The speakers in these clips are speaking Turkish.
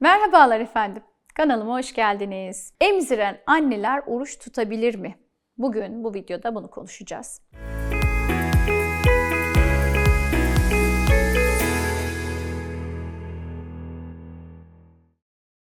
Merhabalar efendim. Kanalıma hoş geldiniz. Emziren anneler oruç tutabilir mi? Bugün bu videoda bunu konuşacağız.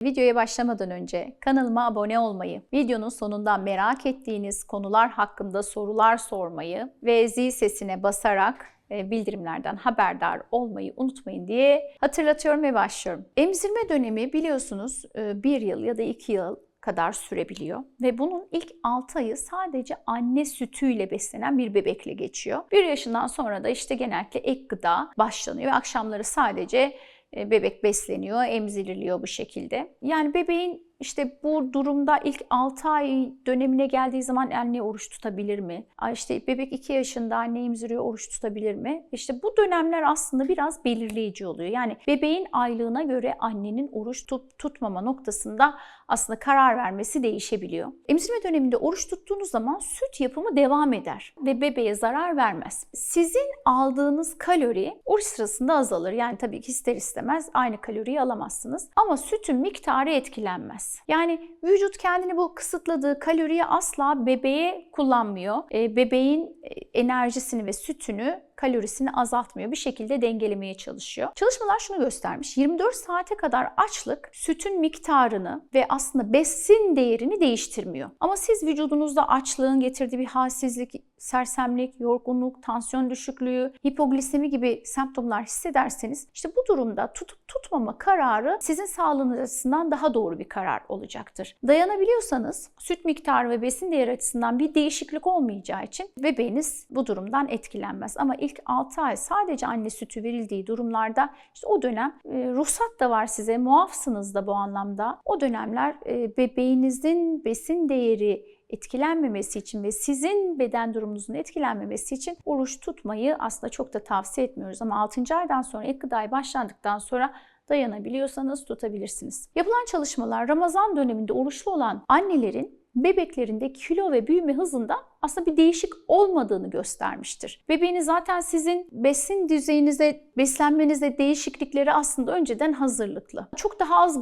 Videoya başlamadan önce kanalıma abone olmayı, videonun sonunda merak ettiğiniz konular hakkında sorular sormayı ve zil sesine basarak e, bildirimlerden haberdar olmayı unutmayın diye hatırlatıyorum ve başlıyorum. Emzirme dönemi biliyorsunuz e, bir yıl ya da iki yıl kadar sürebiliyor ve bunun ilk 6 ayı sadece anne sütüyle beslenen bir bebekle geçiyor. Bir yaşından sonra da işte genellikle ek gıda başlanıyor ve akşamları sadece bebek besleniyor, emziriliyor bu şekilde. Yani bebeğin işte bu durumda ilk 6 ay dönemine geldiği zaman anne oruç tutabilir mi? İşte bebek 2 yaşında anne emziriyor oruç tutabilir mi? İşte bu dönemler aslında biraz belirleyici oluyor. Yani bebeğin aylığına göre annenin oruç tut, tutmama noktasında aslında karar vermesi değişebiliyor. Emzirme döneminde oruç tuttuğunuz zaman süt yapımı devam eder ve bebeğe zarar vermez. Sizin aldığınız kalori oruç sırasında azalır. Yani tabii ki ister istemez aynı kaloriyi alamazsınız. Ama sütün miktarı etkilenmez. Yani vücut kendini bu kısıtladığı kaloriyi asla bebeğe kullanmıyor. E, bebeğin enerjisini ve sütünü kalorisini azaltmıyor. Bir şekilde dengelemeye çalışıyor. Çalışmalar şunu göstermiş. 24 saate kadar açlık sütün miktarını ve aslında besin değerini değiştirmiyor. Ama siz vücudunuzda açlığın getirdiği bir halsizlik, sersemlik, yorgunluk, tansiyon düşüklüğü, hipoglisemi gibi semptomlar hissederseniz işte bu durumda tutup tutmama kararı sizin sağlığınız açısından daha doğru bir karar olacaktır. Dayanabiliyorsanız süt miktarı ve besin değeri açısından bir değişiklik olmayacağı için bebeğiniz bu durumdan etkilenmez. Ama ilk 6 ay sadece anne sütü verildiği durumlarda işte o dönem e, ruhsat da var size, muafsınız da bu anlamda. O dönemler e, bebeğinizin besin değeri etkilenmemesi için ve sizin beden durumunuzun etkilenmemesi için oruç tutmayı aslında çok da tavsiye etmiyoruz. Ama 6. aydan sonra ek gıdaya başlandıktan sonra dayanabiliyorsanız tutabilirsiniz. Yapılan çalışmalar Ramazan döneminde oruçlu olan annelerin bebeklerinde kilo ve büyüme hızında aslında bir değişik olmadığını göstermiştir. Bebeğiniz zaten sizin besin düzeyinize, beslenmenize değişiklikleri aslında önceden hazırlıklı. Çok daha az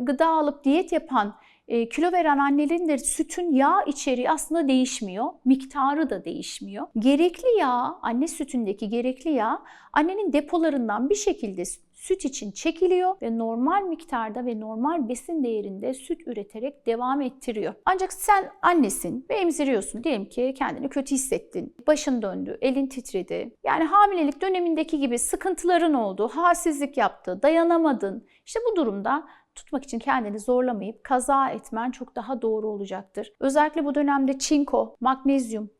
gıda alıp diyet yapan e, kilo veren annelerin de sütün yağ içeriği aslında değişmiyor. Miktarı da değişmiyor. Gerekli yağ, anne sütündeki gerekli yağ annenin depolarından bir şekilde süt için çekiliyor ve normal miktarda ve normal besin değerinde süt üreterek devam ettiriyor. Ancak sen annesin ve emziriyorsun. Diyelim ki kendini kötü hissettin, başın döndü, elin titredi. Yani hamilelik dönemindeki gibi sıkıntıların oldu, halsizlik yaptı, dayanamadın. İşte bu durumda tutmak için kendini zorlamayıp kaza etmen çok daha doğru olacaktır. Özellikle bu dönemde çinko, magnezyum,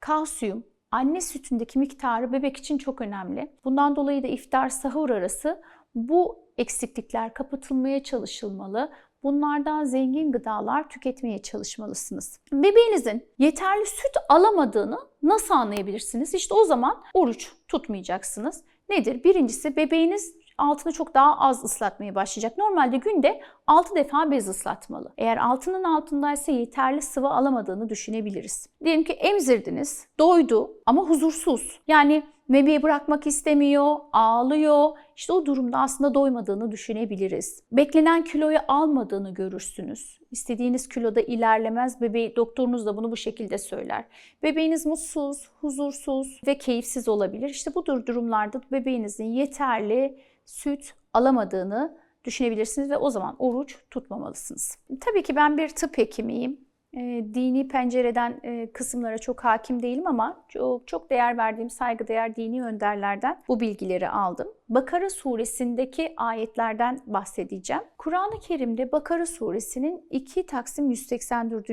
kalsiyum, anne sütündeki miktarı bebek için çok önemli. Bundan dolayı da iftar sahur arası bu eksiklikler kapatılmaya çalışılmalı. Bunlardan zengin gıdalar tüketmeye çalışmalısınız. Bebeğinizin yeterli süt alamadığını nasıl anlayabilirsiniz? İşte o zaman oruç tutmayacaksınız. Nedir? Birincisi bebeğiniz altını çok daha az ıslatmaya başlayacak. Normalde günde 6 defa bez ıslatmalı. Eğer altının altındaysa yeterli sıvı alamadığını düşünebiliriz. Diyelim ki emzirdiniz, doydu ama huzursuz. Yani bebeği bırakmak istemiyor, ağlıyor. İşte o durumda aslında doymadığını düşünebiliriz. Beklenen kiloyu almadığını görürsünüz. İstediğiniz kiloda ilerlemez. Bebeği, doktorunuz da bunu bu şekilde söyler. Bebeğiniz mutsuz, huzursuz ve keyifsiz olabilir. İşte bu durumlarda bebeğinizin yeterli süt alamadığını düşünebilirsiniz ve o zaman oruç tutmamalısınız. Tabii ki ben bir tıp hekimiyim. E, dini pencereden e, kısımlara çok hakim değilim ama çok, çok değer verdiğim saygıdeğer dini önderlerden bu bilgileri aldım. Bakara suresindeki ayetlerden bahsedeceğim. Kur'an-ı Kerim'de Bakara suresinin 2 Taksim 184.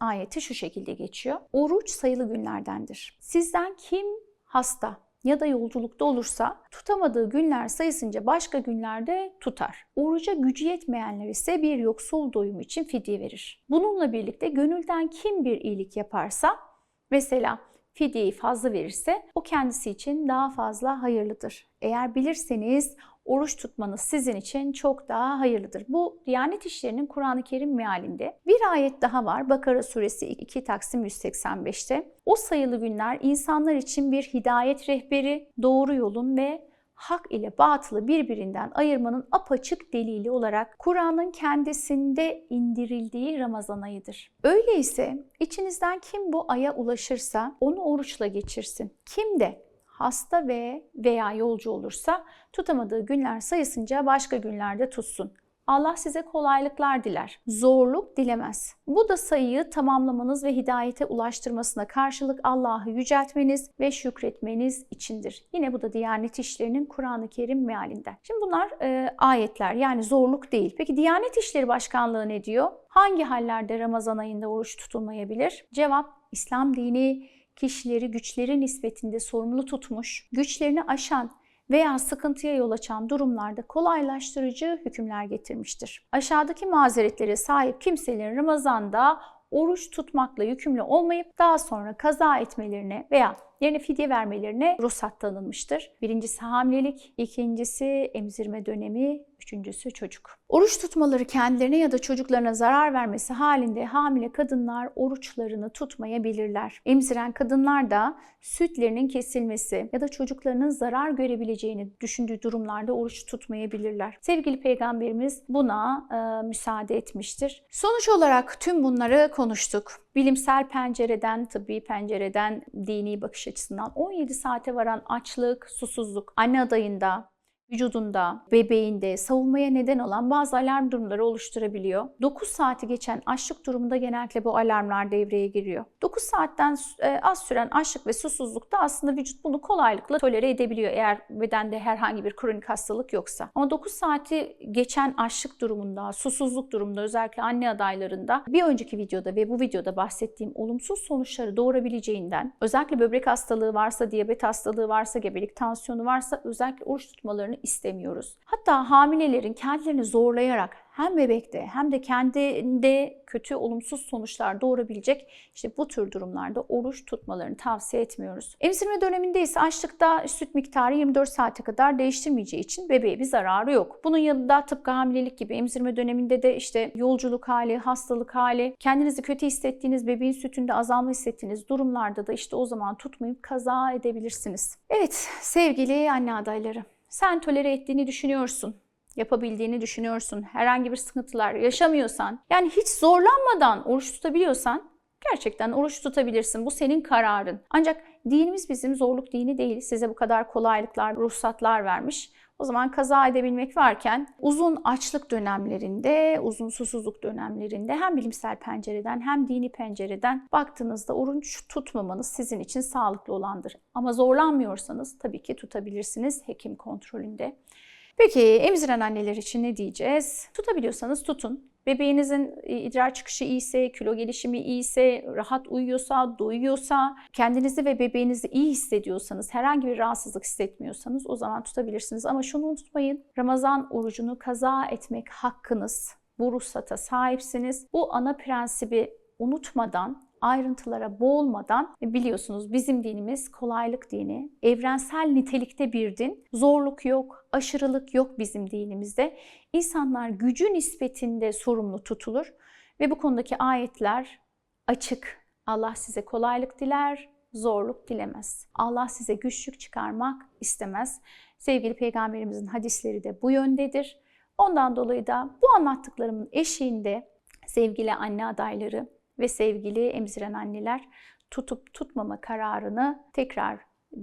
ayeti şu şekilde geçiyor. Oruç sayılı günlerdendir. Sizden kim hasta, ya da yolculukta olursa tutamadığı günler sayısınca başka günlerde tutar. Oruca gücü yetmeyenler ise bir yoksul doyum için fidye verir. Bununla birlikte gönülden kim bir iyilik yaparsa mesela fidyeyi fazla verirse o kendisi için daha fazla hayırlıdır. Eğer bilirseniz oruç tutmanız sizin için çok daha hayırlıdır. Bu Diyanet İşleri'nin Kur'an-ı Kerim mealinde. Bir ayet daha var. Bakara suresi 2 Taksim 185'te. O sayılı günler insanlar için bir hidayet rehberi, doğru yolun ve hak ile batılı birbirinden ayırmanın apaçık delili olarak Kur'an'ın kendisinde indirildiği Ramazan ayıdır. Öyleyse içinizden kim bu aya ulaşırsa onu oruçla geçirsin. Kim de hasta ve veya yolcu olursa tutamadığı günler sayısınca başka günlerde tutsun. Allah size kolaylıklar diler. Zorluk dilemez. Bu da sayıyı tamamlamanız ve hidayete ulaştırmasına karşılık Allah'ı yüceltmeniz ve şükretmeniz içindir. Yine bu da Diyanet İşleri'nin Kur'an-ı Kerim mealinden. Şimdi bunlar e, ayetler yani zorluk değil. Peki Diyanet İşleri Başkanlığı ne diyor? Hangi hallerde Ramazan ayında oruç tutulmayabilir? Cevap İslam dini kişileri güçleri nispetinde sorumlu tutmuş, güçlerini aşan veya sıkıntıya yol açan durumlarda kolaylaştırıcı hükümler getirmiştir. Aşağıdaki mazeretlere sahip kimselerin Ramazan'da oruç tutmakla yükümlü olmayıp daha sonra kaza etmelerine veya yerine fidye vermelerine ruhsat tanınmıştır. Birincisi hamilelik, ikincisi emzirme dönemi, üçüncüsü çocuk. Oruç tutmaları kendilerine ya da çocuklarına zarar vermesi halinde hamile kadınlar oruçlarını tutmayabilirler. Emziren kadınlar da sütlerinin kesilmesi ya da çocuklarının zarar görebileceğini düşündüğü durumlarda oruç tutmayabilirler. Sevgili peygamberimiz buna e, müsaade etmiştir. Sonuç olarak tüm bunları konuştuk. Bilimsel pencereden, tıbbi pencereden, dini bakış açısından 17 saate varan açlık, susuzluk, anne adayında, vücudunda, bebeğinde savunmaya neden olan bazı alarm durumları oluşturabiliyor. 9 saati geçen açlık durumunda genellikle bu alarmlar devreye giriyor. 9 saatten e, az süren açlık ve susuzlukta aslında vücut bunu kolaylıkla tolere edebiliyor eğer bedende herhangi bir kronik hastalık yoksa. Ama 9 saati geçen açlık durumunda, susuzluk durumunda özellikle anne adaylarında bir önceki videoda ve bu videoda bahsettiğim olumsuz sonuçları doğurabileceğinden özellikle böbrek hastalığı varsa, diyabet hastalığı varsa, gebelik tansiyonu varsa özellikle oruç tutmalarını istemiyoruz. Hatta hamilelerin kendilerini zorlayarak hem bebekte hem de kendinde kötü olumsuz sonuçlar doğurabilecek işte bu tür durumlarda oruç tutmalarını tavsiye etmiyoruz. Emzirme döneminde ise açlıkta süt miktarı 24 saate kadar değiştirmeyeceği için bebeğe bir zararı yok. Bunun yanında tıpkı hamilelik gibi emzirme döneminde de işte yolculuk hali, hastalık hali, kendinizi kötü hissettiğiniz, bebeğin sütünde azalma hissettiğiniz durumlarda da işte o zaman tutmayıp kaza edebilirsiniz. Evet sevgili anne adayları sen tolere ettiğini düşünüyorsun yapabildiğini düşünüyorsun, herhangi bir sıkıntılar yaşamıyorsan, yani hiç zorlanmadan oruç tutabiliyorsan gerçekten oruç tutabilirsin. Bu senin kararın. Ancak dinimiz bizim zorluk dini değil. Size bu kadar kolaylıklar, ruhsatlar vermiş. O zaman kaza edebilmek varken uzun açlık dönemlerinde, uzun susuzluk dönemlerinde hem bilimsel pencereden hem dini pencereden baktığınızda oruç tutmamanız sizin için sağlıklı olandır. Ama zorlanmıyorsanız tabii ki tutabilirsiniz hekim kontrolünde. Peki emziren anneler için ne diyeceğiz? Tutabiliyorsanız tutun. Bebeğinizin idrar çıkışı iyiyse, kilo gelişimi iyiyse, rahat uyuyorsa, doyuyorsa, kendinizi ve bebeğinizi iyi hissediyorsanız, herhangi bir rahatsızlık hissetmiyorsanız o zaman tutabilirsiniz. Ama şunu unutmayın, Ramazan orucunu kaza etmek hakkınız. Bu ruhsata sahipsiniz. Bu ana prensibi unutmadan ayrıntılara boğulmadan biliyorsunuz bizim dinimiz kolaylık dini. Evrensel nitelikte bir din. Zorluk yok, aşırılık yok bizim dinimizde. İnsanlar gücü nispetinde sorumlu tutulur ve bu konudaki ayetler açık. Allah size kolaylık diler, zorluk dilemez. Allah size güçlük çıkarmak istemez. Sevgili peygamberimizin hadisleri de bu yöndedir. Ondan dolayı da bu anlattıklarımın eşiğinde sevgili anne adayları ve sevgili emziren anneler tutup tutmama kararını tekrar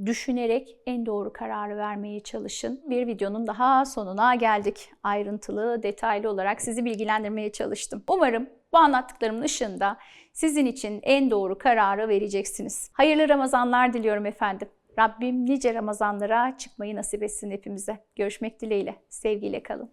düşünerek en doğru kararı vermeye çalışın. Bir videonun daha sonuna geldik. Ayrıntılı, detaylı olarak sizi bilgilendirmeye çalıştım. Umarım bu anlattıklarımın ışığında sizin için en doğru kararı vereceksiniz. Hayırlı Ramazanlar diliyorum efendim. Rabbim nice Ramazanlara çıkmayı nasip etsin hepimize. Görüşmek dileğiyle. Sevgiyle kalın.